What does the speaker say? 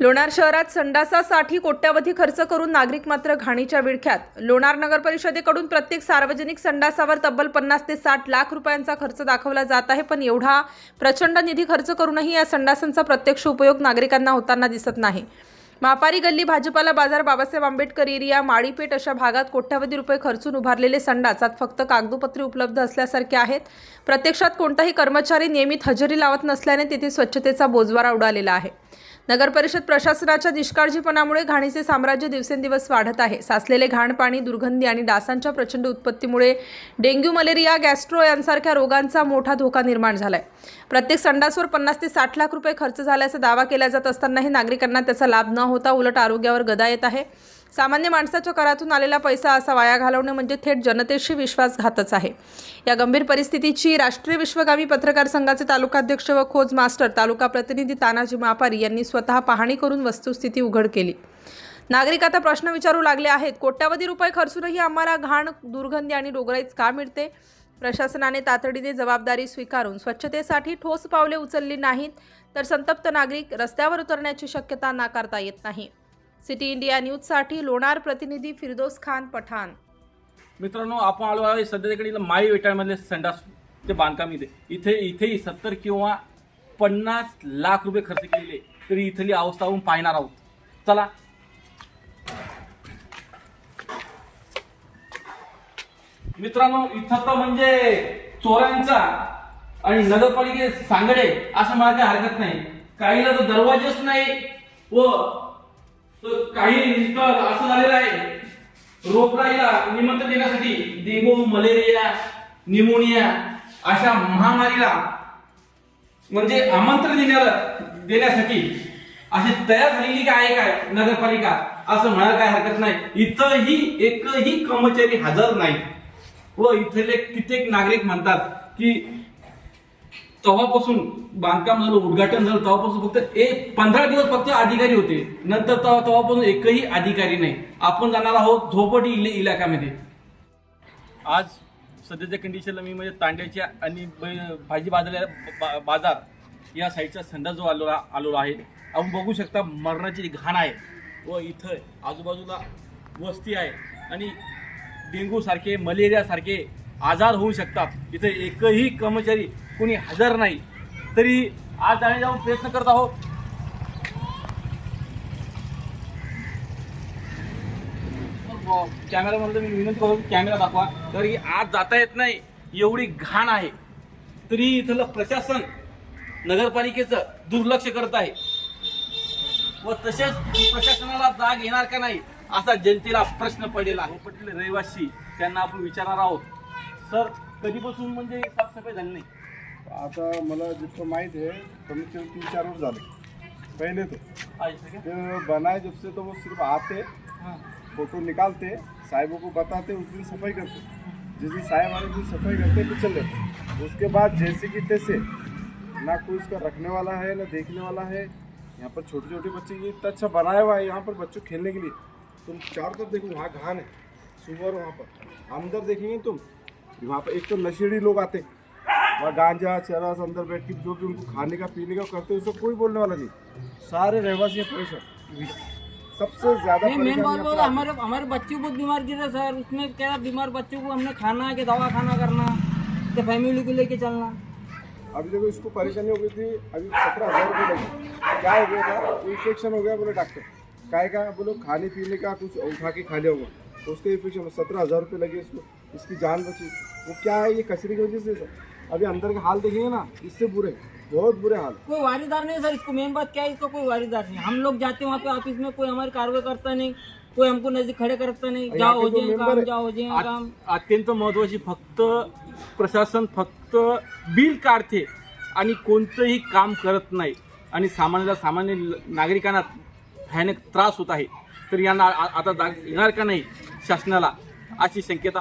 लोणार शहरात संडासासाठी कोट्यावधी खर्च करून नागरिक मात्र घाणीच्या विळख्यात. लोणार नगर परिषदेकडून प्रत्येक सार्वजनिक संडासावर तब्बल पन्नास ते साठ लाख रुपयांचा खर्च दाखवला जात आहे पण एवढा प्रचंड निधी खर्च करूनही या संडासांचा प्रत्यक्ष उपयोग नागरिकांना होताना दिसत नाही. मापारी गल्ली भाजपाला बाजार बाबासाहेब आंबेडकर एरिया माळीपेठ अशा भागात कोट्यावधी रुपये खर्चून उभारलेले संडास आज फक्त कागदोपत्री उपलब्ध असल्यासारखे आहेत. प्रत्यक्षात कोणताही कर्मचारी नियमित हजेरी लावत नसल्याने तेथे स्वच्छतेचा बोजवारा उडालेला आहे. नगर परिषद प्रशासनाच्या निष्काळजीपणामुळे घाणीचे साम्राज्य दिवसेंदिवस वाढत आहे. साचलेले घाण पाणी दुर्गंधी आणि डासांच्या प्रचंड उत्पत्तीमुळे डेंग्यू मलेरिया गॅस्ट्रो यांसारख्या रोगांचा मोठा धोका निर्माण झालाय. प्रत्येक संडासवर पन्नास ते साठ लाख रुपये खर्च झाल्याचा दावा केला जात असतानाही नागरिकांना त्याचा लाभ न होता उलट आरोग्यावर गदा येत आहे. सामान्य माणसाच्या करातून आलेला पैसा असा वाया घालवणे म्हणजे थेट जनतेशी विश्वासघातच आहे. या गंभीर परिस्थितीची राष्ट्रीय विश्वगामी पत्रकार संघाचे तालुकाध्यक्ष व खोज मास्टर तालुका प्रतिनिधी तानाजी मापारी यांनी स्वतः पाहणी करून वस्तुस्थिती उघड केली. नागरिक आता प्रश्न विचारू लागले आहेत. कोट्यावधी रुपये खर्चूनही आम्हाला घाण दुर्गंधी आणि डोगराईच का मिळते? प्रशासनाने तातडीने जबाबदारी स्वीकारून स्वच्छतेसाठी ठोस पावले उचलली नाहीत तर संतप्त नागरिक रस्त्यावर उतरण्याची शक्यता नाकारता येत नाही. सिटी इंडिया न्यूजसाठी लोणार प्रतिनिधी फिरदोस खान पठाण. मित्रांनो आपण आलो आहे सध्याकडे तिकडे माळी वेटाळमधले संडास ते बांधकाम इथे. इथे इथेही सत्तर किंवा पन्नास लाख रुपये खर्च केलेले तरी इथली अवस्था आपण पाहणार आहोत. चला. मित्रांनो इथं तर म्हणजे चोरांचा आणि नगरपालिकेत सांगडे असं मला काही हरकत नाही. काहीला तर दरवाजेच नाही व तर काही इथं असं झालेलं आहे. रोगराईला निमंत्रण देण्यासाठी डेंगू मलेरिया निमोनिया अशा महामारीला म्हणजे आमंत्रण देण्याला देण्यासाठी अशी तयार झालेली काय आहे काय? नगरपालिका. असं म्हणायला काय हरकत नाही. इथंही एकही कर्मचारी हजर नाही व इथले कित्येक नागरिक म्हणतात की तेव्हापासून बांधकाम झालं उद्घाटन झालं तेव्हापासून फक्त एक पंधरा दिवस फक्त अधिकारी होते. नंतर तेव्हा तेव्हापासून एकही अधिकारी नाही. आपण जाणार आहोत झोपडी इले इलाक्यामध्ये आज सध्याच्या कंडिशनला मी म्हणजे तांड्याच्या आणि ब- भाजी बाजार बा- बाजार या साईडचा संडा जो आलो आलेला आहे आपण बघू शकता मरणाची जी घाण आहे व इथं आजूबाजूला वस्ती आहे. आणि डेंगू सारखे मलेरिया सारखे आजार होऊ शकतात. इथे एकही कर्मचारी कोणी हजर नाही. तरी आज जाणे जाऊन प्रयत्न करत आहोत. कॅमेरा म्हणलं मी विनंती करतो कॅमेरा दाखवा. तर ही आज जाता येत नाही. एवढी घाण आहे. तरी इथलं प्रशासन नगरपालिकेचं दुर्लक्ष करत आहे. व तसेच प्रशासनाला जाग येणार का नाही असा जनतेला प्रश्न पडलेला आहे. हो, रहिवासी. त्यांना आपण विचारणार आहोत. सर कधीपासून म्हणजे साफसफाई झाली नाही? आता मला जितना माहित है कमीत कमी तीन चार वर्ष झाले. पहले तो. का? बनाए जब से तो वो सिर्फ़ आते हाँ. फ़ोटो निकालते साहिबों को बताते उस दिन सफ़ाई करते. जिस दिन साहेब वाले दिन सफ़ाई करते तो चल उसके बाद जैसे कि तैसे ना कोई इसका रखने वाला है ना देखने वाला है. यहाँ पर छोटे छोटे बच्चे ये इतना अच्छा बनाया हुआ है यहाँ पर बच्चों खेलने के लिए. तुम चारों तरफ़ देखो वहाँ घान है. सुबह वहाँ पर. अंदर देखेंगे तुम वहाँ पर एक तो नशेड़ी लोग आते वहाँ गांजा चरस अंदर बैठ के जो भी उनको खाने का पीने का करते हैं उसको कोई बोलने वाला नहीं। सारे रहवासी हैं परेशान। सबसे ज़्यादा नहीं मेन बात अपना- हमारे हमारे बच्चे बहुत बीमार गिरे सर उसमें क्या बीमार बच्चों को हमने खाना के दवा खाना करना तो फैमिली को लेके चलना अभी देखो इसको परेशानी हो गई थी अभी सत्रह हज़ार रुपये लगी। क्या हो गया था? इन्फेक्शन हो गया बोले डॉक्टर काय का? बोलो खाने पीने का कुछ उठा के खा लिया होगा। तो उसके इन्फेक्शन सत्रह हज़ार रुपये लगे इसको। इसकी जान बची। वो क्या है? ये कचरे की वजह से सर अभी अंदर का हाल देखेंगे ना इससे बुरे बहुत बुरे हाल। कोई वारीदार नहीं सर इसको मेन बात क्या है इसका कोई वारीदार नहीं हम लोग जाते हैं वहाँ पे ऑफिस में कोई हमारी कार्रवाई करता नहीं कोई हमको नजदीक खड़े करता नहीं। जाओ हो जो जाए काम जाओ हो जाए काम। अत- अत्यंत महत्वाची फक्त प्रशासन फक्त बिल काढते आणि कोणतंही काम करत नाही. आणि सामान्याला सामान्य नागरिकांना भयानक त्रास होत आहे. तर यांना आता जाग येणार का नाही शासनाला? अशी शक्यता